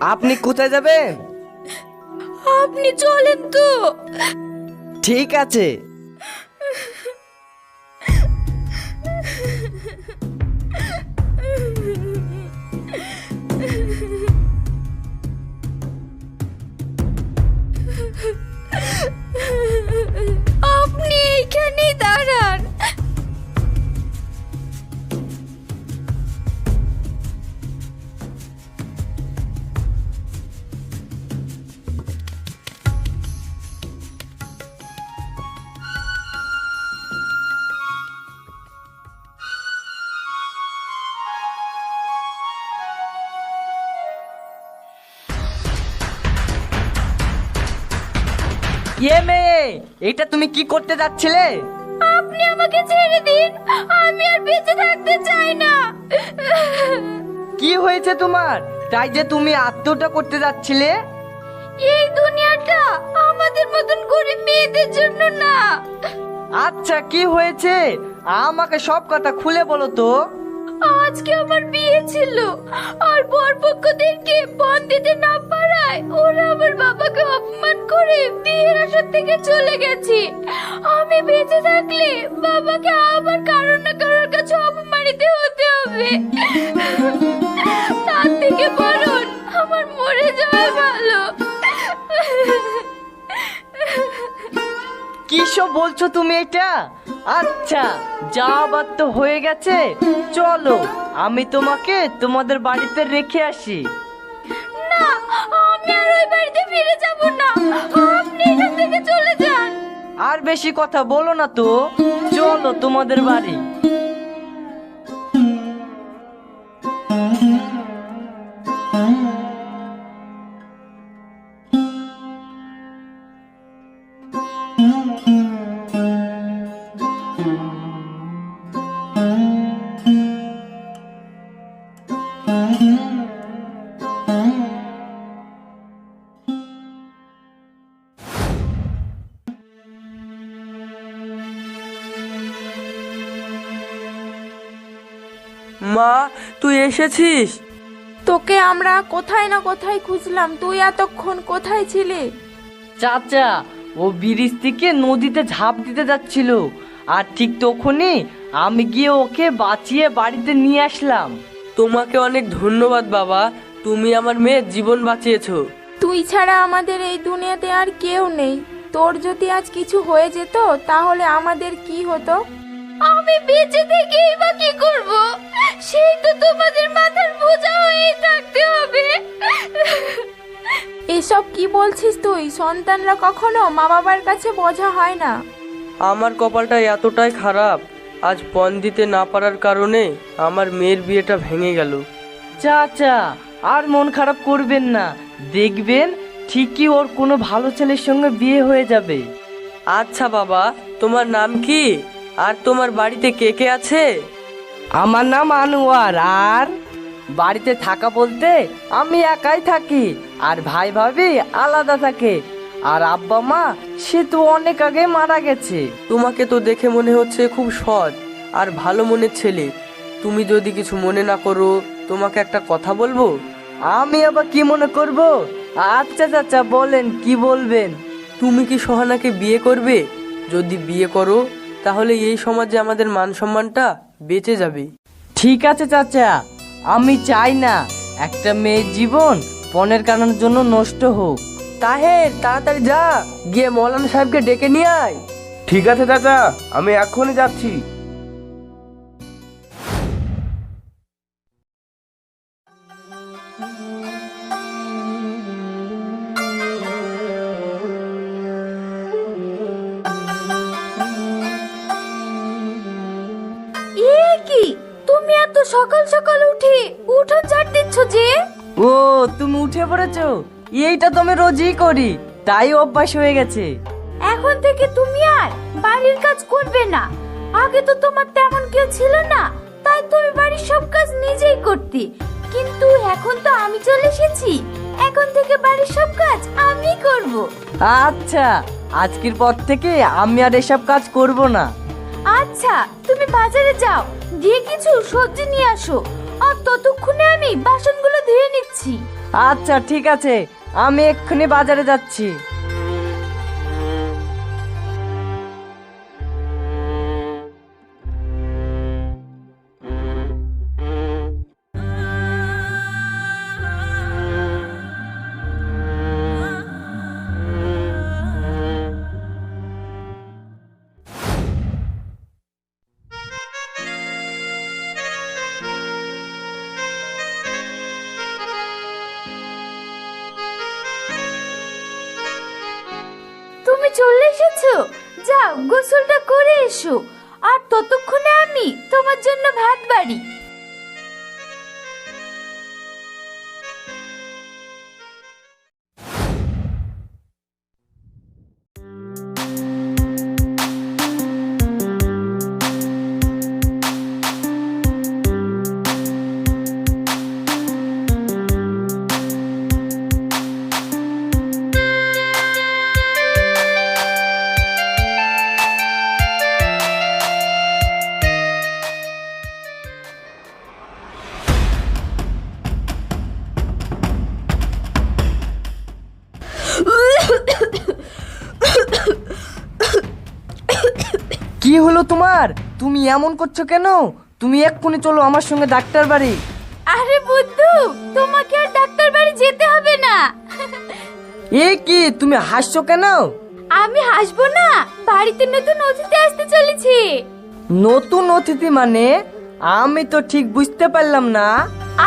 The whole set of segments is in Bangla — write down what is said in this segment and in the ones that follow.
আপনি কোথায় যাবেন? আপনি চলেন তো। ঠিক আছে। ইয়ে মেয়ে এটা তুমি কি করতে যাচ্ছিলে? আপনি আমাকে ছেড়ে দিন আমি আর বেঁচে থাকতে চাই না। কি হয়েছে তোমার? তাই যে তুমি আত্মটা করতে যাচ্ছিলে? এই দুনিয়াটা আমাদের মতন গরিব মেয়েদের জন্য না। আচ্ছা কি হয়েছে? আমাকে সব কথা খুলে বলো তো। আজকে আমার বিয়ে ছিল আর বরপক্ষদেরকে বন দিতে না পারায় ওরা আমার বাবাকে অপমান করে বিয়ের আসর থেকে চলে গেছে। আমি বেঁচে থাকলে বাবাকে আবার কারোর না কারোর কাছে অপমানিত হতে হবে। তার থেকে বরং আমার মরে যাওয়া ভালো। কি সব বলছো তুমি এটা? আচ্ছা যা আবার তো হয়ে গেছে। চলো, আমি তোমাকে তোমাদের বাড়িতে রেখে আসি। আমি আর ওই বাড়িতে ফিরে যাব না। আপনি এখান থেকে চলে যান। আর বেশি কথা বলো না তো। চলো তোমাদের বাড়ি। তুই এসেছিস? তোকে আমরা কোথায় না কোথায় খুঁজলাম? তুই এতক্ষণ কোথায় ছিলি? চাচা ও ব্রিজ থেকে নদীতে ঝাঁপ দিতে যাচ্ছিল। আর ঠিক তখনই আমি গিয়ে ওকে বাঁচিয়ে বাড়িতে নিয়ে আসলাম। তোমাকে অনেক ধন্যবাদ বাবা। তুমি আমার মেয়ের জীবন বাঁচিয়েছো। তুই ছাড়া আমাদের এই দুনিয়াতে আর কেউ নেই। তোর যদি আজ কিছু হয়ে যেত তাহলে আমাদের কি হতো? আমি বেঁচে থেকেই বা কি করব? সেই তো তোমাদের মাথার বোঝা হয়েই থাকতে হবে। এসব কি বলছিস তুই? সন্তানরা কখনো মা বাবার কাছে বোঝা হয় না। আমার কপালটা এতটাই খারাপ আজ পণ দিতে না পারার কারণে আমার মেয়ের বিয়েটা ভেঙে গেল। চাচা আর মন খারাপ করবেন না। দেখবেন ঠিকই ওর কোনো ভালো ছেলের সঙ্গে বিয়ে হয়ে যাবে। আচ্ছা বাবা তোমার নাম কি? আর তোমার বাড়িতে কে কে আছে? আমার নাম আনোয়ার আর বাড়িতে থাকা বলতে আমি একাই থাকি আর ভাই ভাবি আলাদা থাকে আর আব্বা মা সে তো অনেক আগে মারা গেছে। তোমাকে তো দেখে মনে হচ্ছে খুব সৎ আর ভালো মনের ছেলে। তুমি যদি কিছু মনে না করো তোমাকে একটা কথা বলব? আমি আবার কি মনে করব? আচ্ছা চাচা বলেন কি বলবেন? তুমি কি সোহানাকে বিয়ে করবে? যদি বিয়ে করো তাহলে এই সমাজে আমাদের মান সম্মানটা বেঁচে যাবে। ঠিক আছে চাচা। আমি চাই না একটা মেয়ের জীবন পণের কারণের জন্য নষ্ট হোক। তাহের তাড়াতাড়ি যা। গিয়ে মৌলানা সাহেবকে ডেকে নিয়ে আয়। ঠিক আছে চাচা। আমি এখনই যাচ্ছি। এত সকাল সকাল উঠি। উঠোন ঝাড় দিচ্ছ যে ও তুমি উঠে পড়েছো? এইটা তো আমি রোজই করি। তাই অভ্যাস হয়ে গেছে। এখন থেকে তুমি আর বাড়ির কাজ করবে না। আগে তো তোমার তেমন কেউ ছিল না। তাই তুমি বাড়ির সব কাজ নিজেই করতে। কিন্তু এখন তো আমি চলে এসেছি। এখন থেকে বাড়ির সব কাজ আমি করব। আচ্ছা আজকের পর থেকে আমি আর এসব কাজ করব না। আচ্ছা তুমি বাজারে যাও। গিয়ে কিছু সবজি নিয়ে আসো। আর ততক্ষণে আমি বাসনগুলো ধুয়ে নিচ্ছি। আচ্ছা ঠিক আছে। আমি এক্ষুনি বাজারে যাচ্ছি। এমন করছ কেন? তুমি এক্ষুনি চলো আমার সঙ্গে ডাক্তার বাড়ি। আরে বুদ্ধু তোমাকে আর ডাক্তার বাড়ি যেতে হবে না। এ কি তুমি হাসছো কেন? আমি হাসবো না বাড়িতে নতুন অতিথি আসতে চলেছি। নতুন অতিথি মানে? আমি তো ঠিক বুঝতে পারলাম না।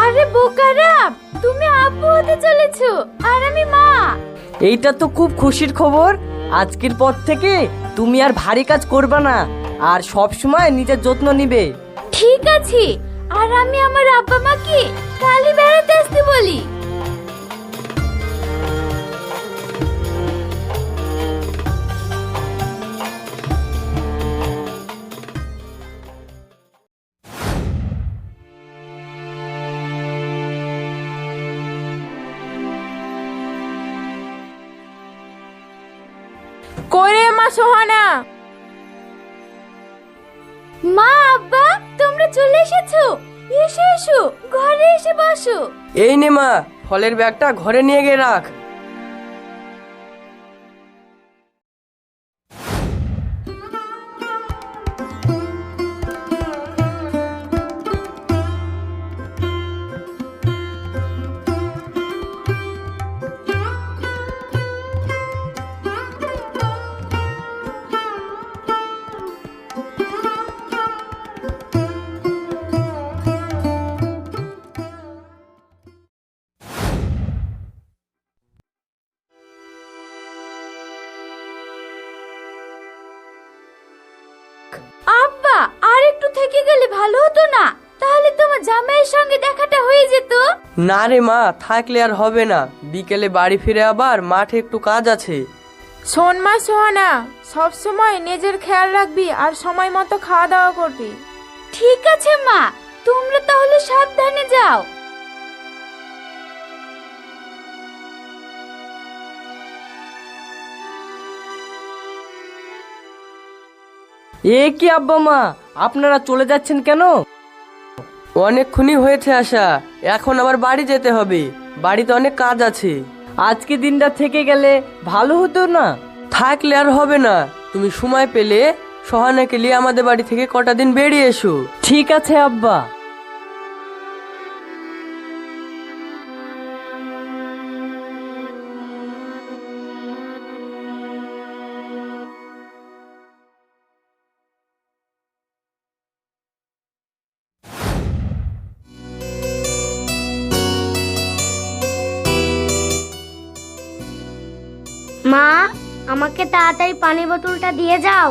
আরে বোকারা তুমি আব্বু হতে চলেছো আর আমি মা। এইটা তো খুব খুশির খবর। আজকের পর থেকে তুমি আর ভারী কাজ করবে না। আর সব সময় নিজের যত্ন নিবে। ঠিক আছে। আর আমি আমার আব্বা মাকে কালি বেড়াতে আসতে বলি। করে মা সোহানা? মা, আব্বা, তোমরা চলে এসেছ। এসো এসো, ঘরে এসে বসো। এই নে মা, ফলের ব্যাগটা ঘরে নিয়ে গিয়ে রাখ। ভালো হতো না তাহলে তোমার জামাইয়ের সঙ্গে দেখাটা হয়ে যেত। না রে মা থাকলে আর হবে না। বিকেলে বাড়ি ফিরে আবার মাঠে একটু কাজ আছে। শোন মা সোহানা সব সময় নিজের খেয়াল রাখবি আর সময় মতো খাওয়া দাওয়া করবি। ঠিক আছে মা তোমরা তাহলে সাবধানে যাও। এ কি আব্বা মা আপনারা চলে যাচ্ছেন কেন? অনেকক্ষণই হয়েছে আসা এখন আবার বাড়ি যেতে হবে। বাড়িতে অনেক কাজ আছে। আজকে দিনটা থেকে গেলে ভালো হতো না? থাকলে আর হবে না। তুমি সময় পেলে সহানাকে নিয়ে আমাদের বাড়ি থেকে কটা দিন বেরিয়ে এসো। ঠিক আছে আব্বা। তাড়াতাড়ি পানি বোতলটা দিয়ে যাও।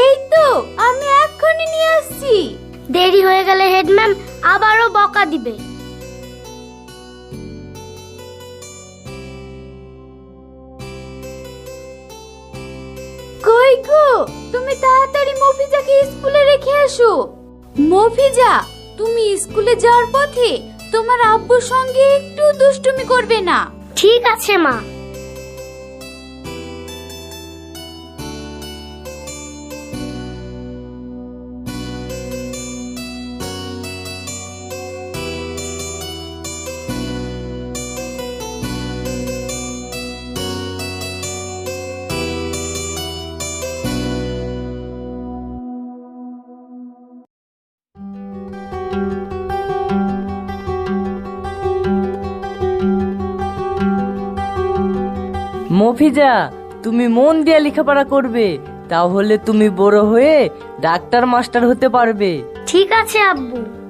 এই তো আমি এক্ষুনি নিয়ে আসছি। দেরি হয়ে গেলে হেডম্যাম আবারও বকা দিবে। কই গো তুমি তাড়াতাড়ি মফিজাকে স্কুলে রেখে আসো মফিজা তুমি স্কুলে যাওয়ার পথে তোমার আব্বুর সঙ্গে একটু দুষ্টুমি করবে না। ঠিক আছে মা। মফিজা, তুমি মন দিয়ে লেখাপড়া করবে, তাহলে তুমি বড় হয়ে ডাক্তার, মাস্টার হতে পারবে। ঠিক আছে, আব্বু।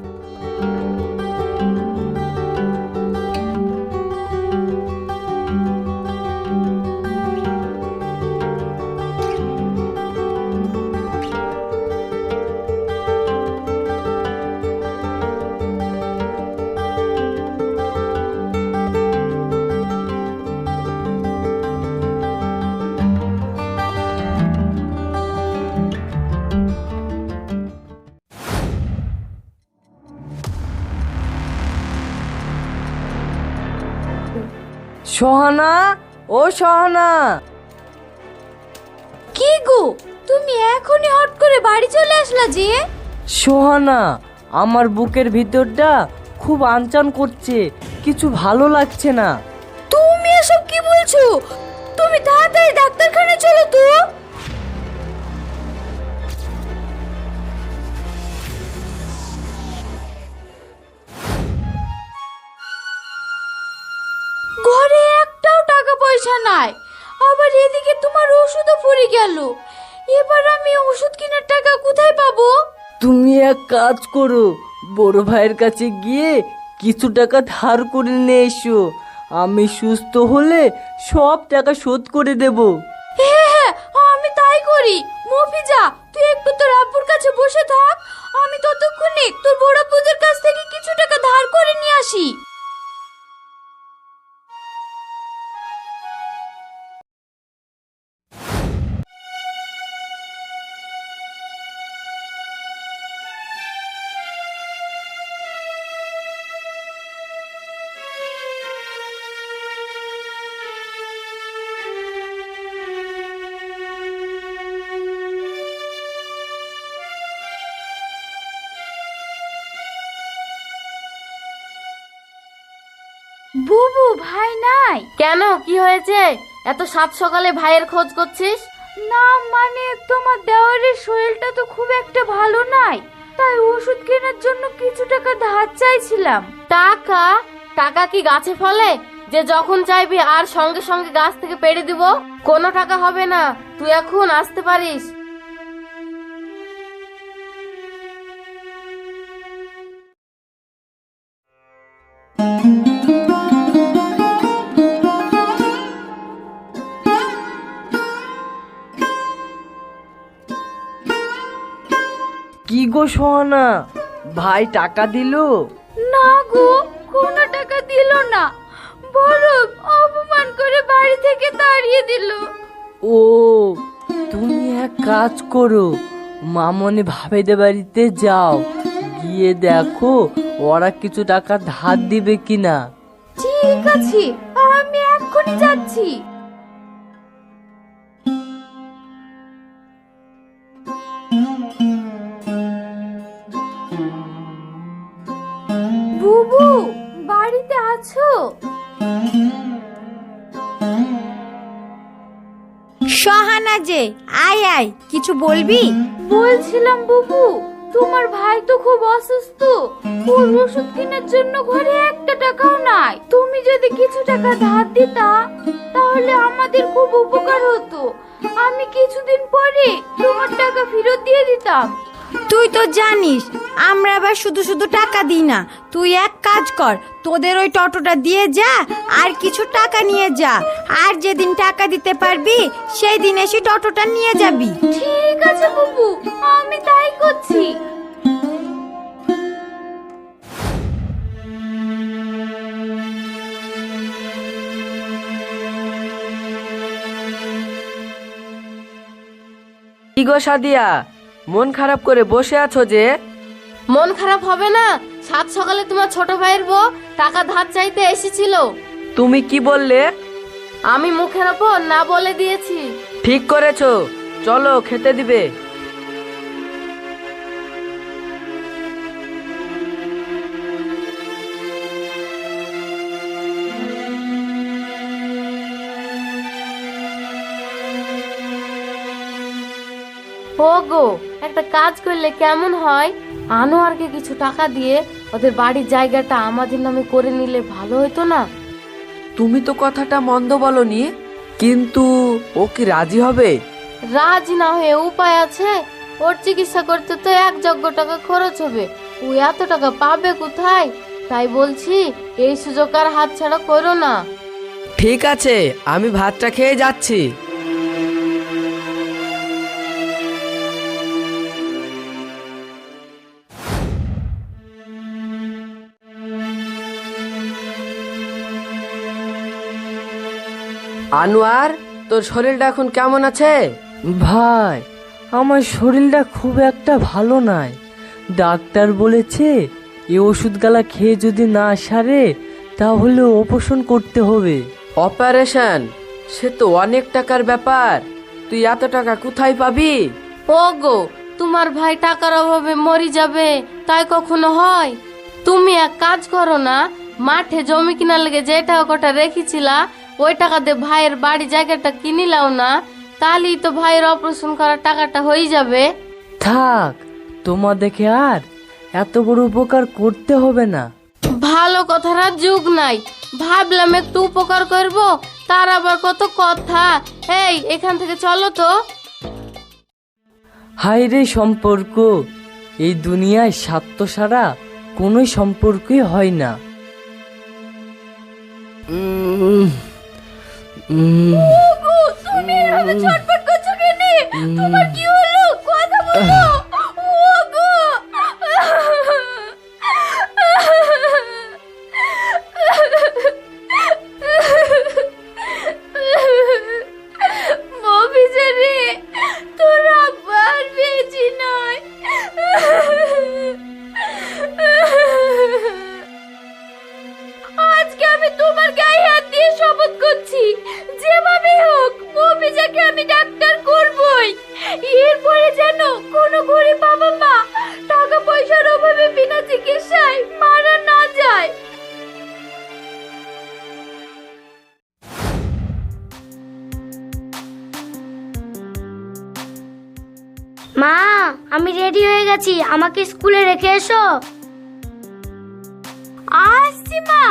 সোহানা ও সোহানা। কি গো তুমি এখনই হট করে বাড়ি চলে আসলা যে? সোহানা আমার বুকের ভিতরটা খুব আনচান করছে কিছু ভালো লাগছে না। তুমি এসব কি বলছো? তুমি তাড়াতাড়ি ডাক্তারখানায় চলো তো। নাই। আবার এদিকে তোমার ওষুধও ফুরিয়ে গেল। এবার আমি ওষুধ কেনার টাকা কোথায় পাবো? তুমি এক কাজ করো বড় ভাইয়ের কাছে গিয়ে কিছু টাকা ধার করে নিয়ে এসো। আমি সুস্থ হলে সব টাকা শোধ করে দেব। হ্যাঁ হ্যাঁ আমি তাই করি। মফিজা তুই একটু তোর আব্বুর কাছে বসে থাক। আমি ততক্ষণে তোর বড় আব্বুদের কাছ থেকে কিছু টাকা ধার করে নিয়ে আসি। বুবু ভাই নাই। কেন? কি হয়েছে? এত সাত সকালে ভাইয়ের খোঁজ করছিস? না মানে তোমার দেওয়ারের শরীরটা তো খুব একটা ভালো নাই। তাই ওষুধ কেনার জন্য কিছু টাকা ধার চাইছিলাম। টাকা? টাকা কি গাছে ফলে? যে যখন চাইবি আর সঙ্গে সঙ্গে গাছ থেকে পেড়ে দিব কোনো টাকা হবে না। তুই এখন আসতে পারিস। সোহানা ভাই টাকা দিলো? না গো কোনো টাকা দিল না। বরং অপমান করে বাড়ি থেকে তাড়িয়ে দিল। ও তুমি এক কাজ করো মামনি ভাবেদের বাড়িতে যাও। গিয়ে দেখো ওরা কিছু টাকা ধার দিবে কিনা। ঠিক আছে আমি এক্ষুনি যাচ্ছি। যে আয় আয়, কিছু বলবি? বলছিলাম, বুবু, তোমার ভাই তো খুব অসুস্থ। ওর ওষুধ কেনার জন্য ঘরে একটা টাকাও নাই। তুমি যদি কিছু টাকা ধার দিতা, তাহলে আমাদের খুব উপকার হতো। আমি কিছুদিন পরে তোমার টাকা ফেরত দিয়ে দিতাম। তুই তো জানিস আমরা আবার শুধু শুধু টাকা দিই না। তুই এক কাজ কর তোদের ওই টটোটা দিয়ে যা আর কিছু টাকা নিয়ে যা। আর যেদিন টাকা দিতে পারবি সেই দিন এসে টটোটা নিয়ে যাবি। ঠিক আছে বুবু আমি তাই করছি। কি গো সাদিয়া? মন খারাপ করে বসে আছো যে? মন খারাপ হবে না? সাত সকালে তোমার ছোট ভাইয়ের বউ টাকা ধার চাইতে এসেছিল। তুমি কি বললে? আমি মুখের ওপর না বলে দিয়েছি। ঠিক করেছ। চলো খেতে দিবে। গো একটা কাজ করলে কেমন হয়? আনোয়ারকে কিছু টাকা দিয়ে ওদের বাড়ির জায়গাটা আমাদের নামে করে নিলে ভালো হতো না? তুমি তো কথাটা মন্দ বলনি কিন্তু ও কি রাজি হবে? রাজি না হয়ে উপায় আছে? ওর চিকিৎসা করতে তো এক যজ্ঞ টাকা খরচ হবে ও এত টাকা পাবে কোথায়? তাই বলছি এই সুযোগ আর হাত ছাড়া করো না। ঠিক আছে আমি ভাতটা খেয়ে যাচ্ছি। আনোয়ার তোর শরীরটা এখন কেমন আছে? ভাই আমার শরীরটা খুব একটা ভালো নাই। ডাক্তার বলেছে এই ওষুধগুলা খেয়ে যদি না সারে তাহলে অপারেশন করতে হবে। অপারেশন? সে তো অনেক টাকার ব্যাপার। তুই এত টাকা কোথায় পাবি? ও গো তোমার ভাই টাকার অভাবে মরি যাবে তাই কখনো হয়? তুমি এক কাজ করো না মাঠে জমি কিনার লেগে যে টাকা রেখেছিলা ওই টাকা দিয়ে ভাইয়ের বাড়ি জায়গাটা কিনিলাও না তাহলেই তো ভাইয়ের অপারেশন করার টাকাটা হয়ে যাবে। থাক তোমার দেখে আর এত বড় উপকার করতে হবে না। ভালো কথার আর যুগ নাই। ভাবলাম একটু উপকার করব তার আবার কত কথা। এই এখান থেকে চলো তো। হায় রে সম্পর্ক এই দুনিয়ায় স্বার্থ ছাড়া কোনো সম্পর্কই হয় না। তুমি এভাবে ছটফট করছ কেন? তোমার কি হলো? মা আমি রেডি হয়ে গেছি। আমাকে স্কুলে রেখে এসো। আসছি মা।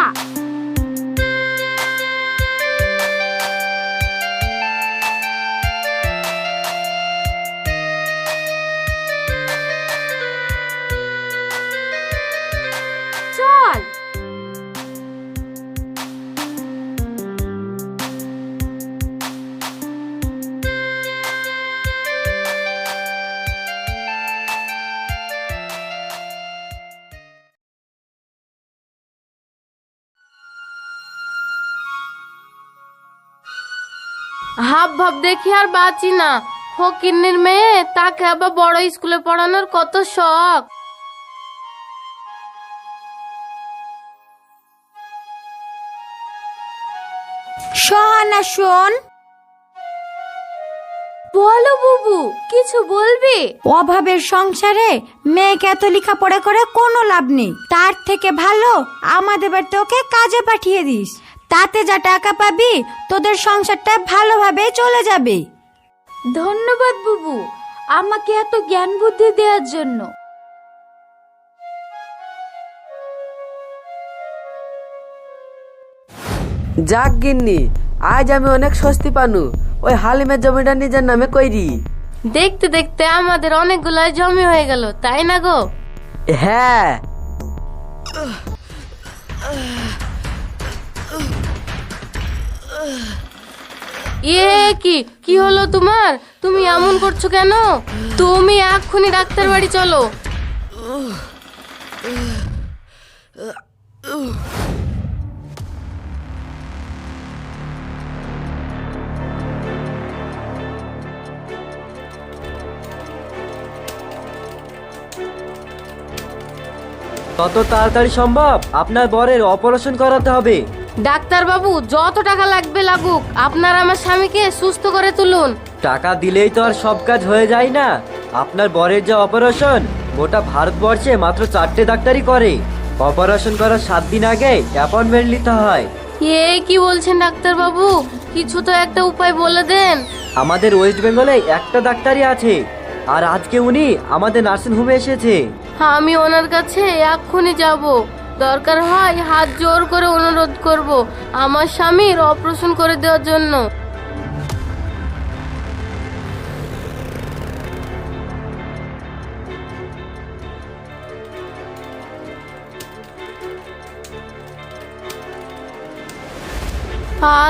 হাব ভাব দেখি আর বাঁচি না। ফকিন্নির মেয়ে তাকে আবার বড় স্কুলে পড়ানোর কত শখ। সহানা শোন। বলো বুবু কিছু বলবি? অভাবের সংসারে মেয়েকে এত লেখাপড়া করে কোনো লাভ নেই। তার থেকে ভালো আমাদের বাড়িতে ওকে কাজে পাঠিয়ে দিস। তাতে যা টাকা পাবি তোদের সংসারটা ভালোভাবে চলে যাবে। ধন্যবাদ বুবু আমাকে এত জ্ঞান বুদ্ধি দেওয়ার জন্য। যাক গিন্নি আজ আমি অনেক স্বস্তি পানু ওই হালিমের জমিটা নিজের নামে কইরি। দেখতে দেখতে আমাদের অনেকগুলো জমি হয়ে গেল তাই না গো? হ্যাঁ। ইয়ে কি কি হলো তোমার? তুমি এমন করছ কেন? তুমি এক্ষুনি ডাক্তার বাড়ি চলো। তত তাড়াতাড়ি সম্ভব? আপনার বরের অপারেশন করাতে হবে। ডাক্তার বাবু যত টাকা লাগবে লাগুক আপনার আমার স্বামীকে সুস্থ করে তুলুন। টাকা দিলেই তো আর সব কাজ হয়ে যায় না। আপনার বরের যে অপারেশন গোটা ভারতবর্ষে মাত্র চারটে ডাক্তারই করে। অপারেশন করার সাত দিন আগে অ্যাপয়েন্টমেন্ট নিতে হয়। এ কি বলছেন ডাক্তার বাবু কিছু তো একটা উপায় বলে দেন। আমাদের ওয়েস্ট বেঙ্গলে একটা ডাক্তারই আছে। আর আজকে উনি আমাদের নার্সিং হোমে এসেছে। আমি ওনার কাছে এক্ষুনি যাব। দরকার হয় হাত জোর করে অনুরোধ করব আমার স্বামীর অপারেশন করে দেওয়ার জন্য।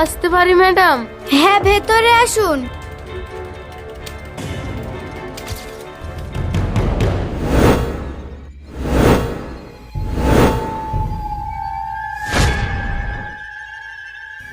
আসতে পারি, ম্যাডাম? হ্যাঁ ভেতরে আসুন।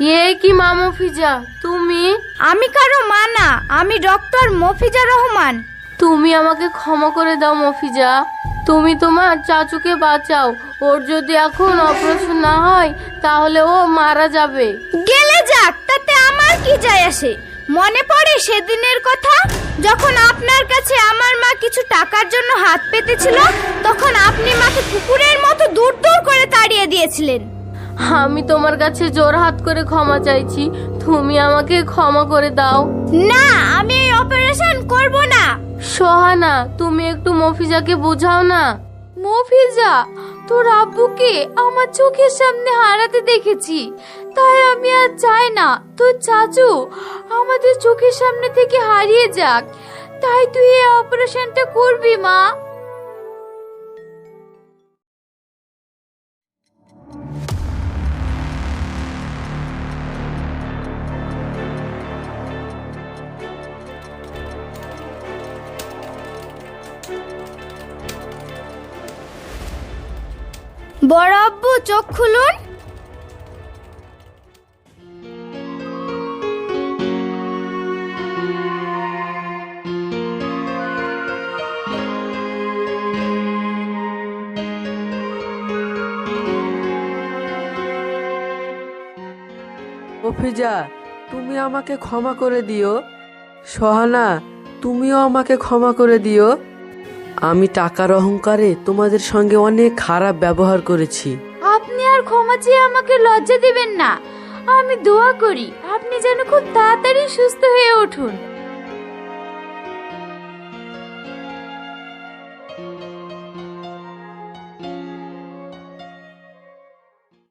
এ কি মামু ফিজা তুমি? আমি কারও মা না আমি ডক্টর মফিজা রহমান। তুমি আমাকে ক্ষমা করে দাও মফিজা। তুমি তোমার চাচুকে বাঁচাও। ওর যদি এখন অপারেশন না হয় তাহলে ও মারা যাবে। গেলে যাক তাতে আমার কি যায় আসে? মনে পড়ে সেদিনের কথা? যখন আপনার কাছে আমার মা কিছু টাকার জন্য হাত পেতেছিল তখন আপনি মাকে কুকুরের মতো দূর দূর করে তাড়িয়ে দিয়েছিলেন। আমি তোমার কাছে জোর হাত করে ক্ষমা চাইছি। তুমি আমাকে ক্ষমা করে দাও। না আমি এই অপারেশন করব না। সোহানা তুমি একটু মফিজাকে বোঝাও না। মফিজা তোর আব্বুকে আমার চোখের সামনে হারাতে দেখেছি। তাই আমি আর চাই না। তোর চাচু আমাদের চোখের সামনে থেকে হারিয়ে যাক। তাই তুই এই অপারেশনটা করবি মা। বড় আব্বু চোখ খুলুন। মফিজা তুমি আমাকে ক্ষমা করে দিও। সহানা, তুমিও আমাকে ক্ষমা করে দিও। আমি টাকার অহংকারে তোমাদের সঙ্গে অনেক খারাপ ব্যবহার করেছি। আপনি আর ক্ষমা চেয়ে আমাকে লজ্জা দিবেন না। আমি দোয়া করি, আপনি যেন খুব তাড়াতাড়ি সুস্থ হয়ে উঠুন।